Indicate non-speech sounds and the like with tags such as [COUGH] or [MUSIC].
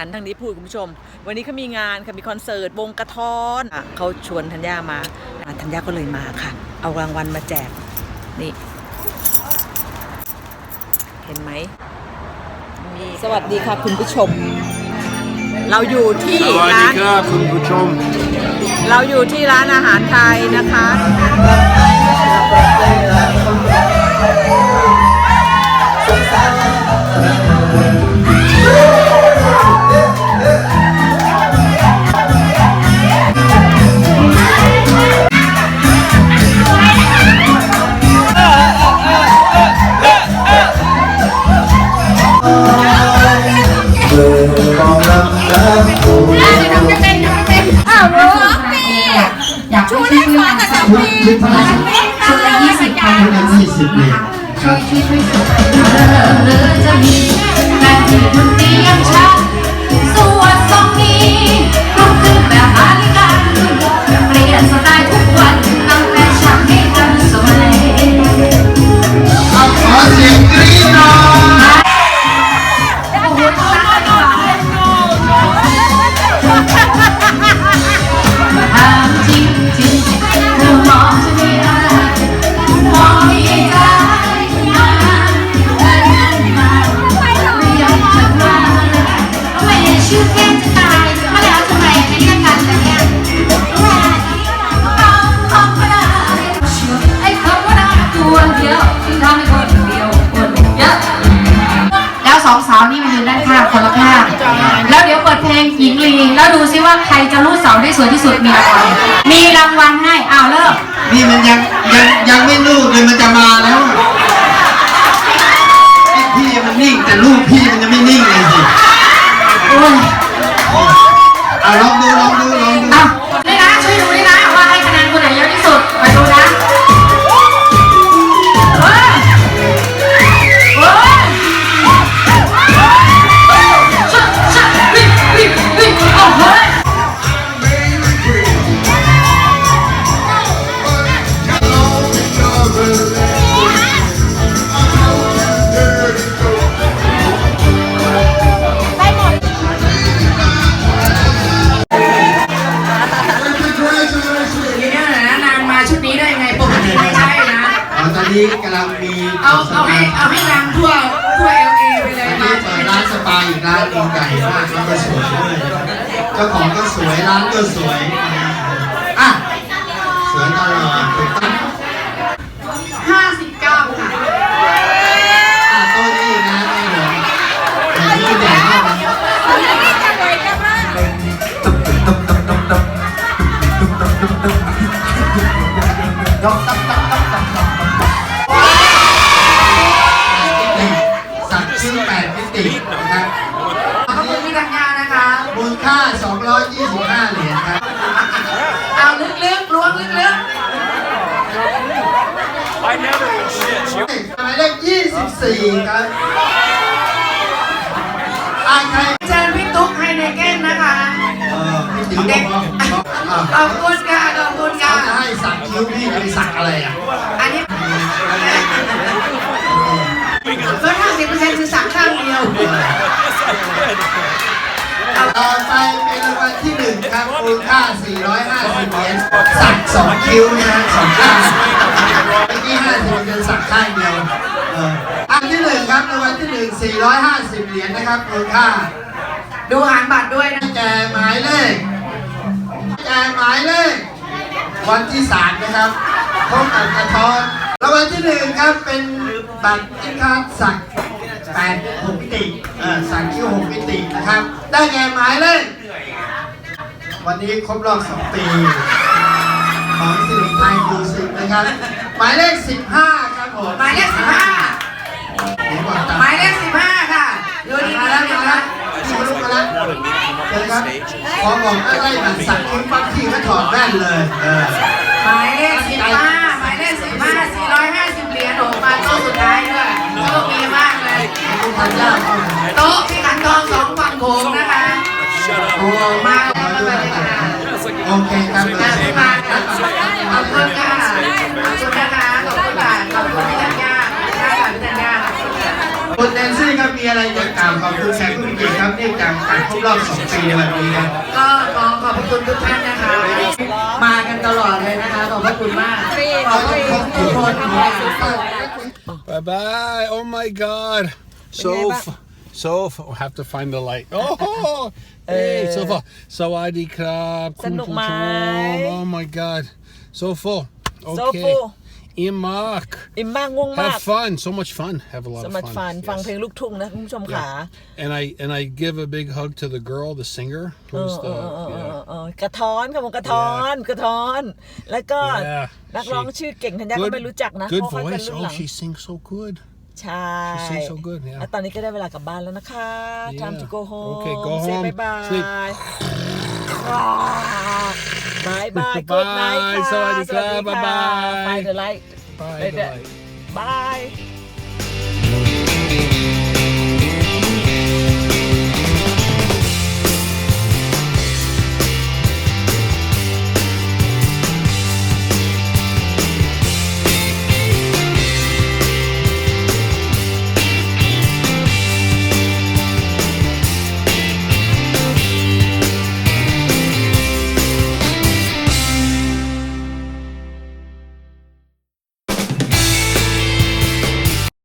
หันทางนี้พูดคุณผู้ชม วันนี้เขามีงานค่ะมีคอนเสิร์ตวงกระท้อนอะเขาชวนธัญญามาอะธัญญาก็เลยมาค่ะ เอารางวัลมาแจกนี่ เห็นไหมมีสวัสดีค่ะคุณผู้ชม เราอยู่ที่สวัสดีร้าน ครับคุณผู้ชมเราอยู่ที่ร้านอาหารไทยนะคะ ชุดชุดเท่าไหร่ชุดละยี่สิบพันละยี่สิบเลยช่วยช่วยช่วยช่วยเออจะมี วยที่สุดมีรางวัลมีรางวัลให้อ้าวเลิกนี่มันยังยังยังไม่ลูกเลยมันจะมาแล้วอะไอ้พี่มันนิ่งแต่ลูกพี่มันยังไม่นิ่งเลยสิโอ้ยเอาลองดูลองดูางมาชุดนี้ได้ไงปกติไม่ใช่นะเอาตอนนี้กำลังมีเอาเอาให้เอาให้นางทั่วทั่วเอลเอไปเลยตอนมานี้เปิดร้านสปาอีกร้านหนึงใหญ่มากแล้วก็สวยด้วยเจ้าของก็สวยร้านก็สวยอะ มิตินะครับขอบคุณพี่ธัญญานะคะมูลค่า 225 เหรียญครับ เอาลึกๆล้วงลึกหมายเลข24 ครับอ่าใครๆเชิญพี่ตุ๊กให้ในเก้นนะคะเออพี่ติ๋วบอกว่าอะขอบคุณค่ะขอบคุณค่ะเขาจะให้สักคิ้วพี่จะไปสักอะไรอะ อันนี้ ลดห้าสิบเปอร์เซ็นต์คือสั่งข้างเดียว ต่อไปเป็นรางวัลที่หนึ่งครับมูลค่า 450 เหรียญสักสองคิ้วนะฮะสองข้างเมื่อกี้50เป็นสักข้างเดียวเอออันที่หนึ่งครับรางวัลที่หนึ่ง450 เหรียญนะครับมูลค่า ดูหางบัตรด้วยนะแจหมายเลขแจหมายเลข วันที่สามนะครับพบกับกระท้อนรางวัลที่หนึ่งครับเป็น บัตรที่คาดสักแปดหกมิติเออสักคิ้วหกมิตินะครับ ได้แก่หมายเลขวันนี้ครบรอบสองปีของสิริไทยยูสิบนะครับ หมายเลขสิบห้าครับผมหมายเลขสิบห้าเดี๋ยวก่อนตหมายเลขสิบห้าค่ะดูดีมาๆแล้วนะมาแล้วพี่ลุกมาแล้วเจอครับพอบอกอะไรบัตรสักคิ้วปั๊บพี่ก็ถอดแว่นเลยเออหมายเลขสิบห้า โอเคครับขอบคุณมากค่ะขอบคุณค่ะขอบคุณนะคะขอบคุณค่ะขอบคุณพี่ธัญญาขอบคุณค่ะพี่ธัญญาคุณแนนซี่ครับมีอะไรจะกล่าวขอบคุณแขกผู้มีเกียรติครับเนื่องจากการครบรอบสองปีในวันนี้ครับก็ขอขอบคุณทุกท่านนะคะ มากันตลอดเลยนะคะขอบพระคุณมากขอบคุณทุกคนค่ะ Bye bye. Oh my God. So, so f- I have to find the light. Oh, [LAUGHS] hey, so far. Sawadee krab. สนุกไหม Oh my God. So full. So Okay. full. Imak. อิ่มมากง่วงมาก Have fun. So much fun. Have a lot ส of มัคร fun. ฟัน ฟัง Yes. เพลงลูกทุ่งนะคุณผู้ชมขา And I and I give a big hug to the girl, the singer, เอ who's อเอ the อเออเออ yeah. เออกระท้อนค่ะผมกระท้อน กระท้อน แล้วก็ Yeah, นักร้อง she- ชื่อเก่งธัญญาก็ไม่รู้จักนะ good เพราะเขาเป็น voice. รุ่นห Oh, ลัง she sings so good. ใช่ she sings so good, yeah. แล้วตอนนี้ก็ได้เวลากลับบ้านแล้วนะคะ Yeah. time to go home Okay, go say home. bye bye Sleep. บายบาย good night ค่ะ Bye. สวัสดีครับสวัสดีค่ะบ๊ายบายไปเดอะไลท์ Bye. Like good that. night. bye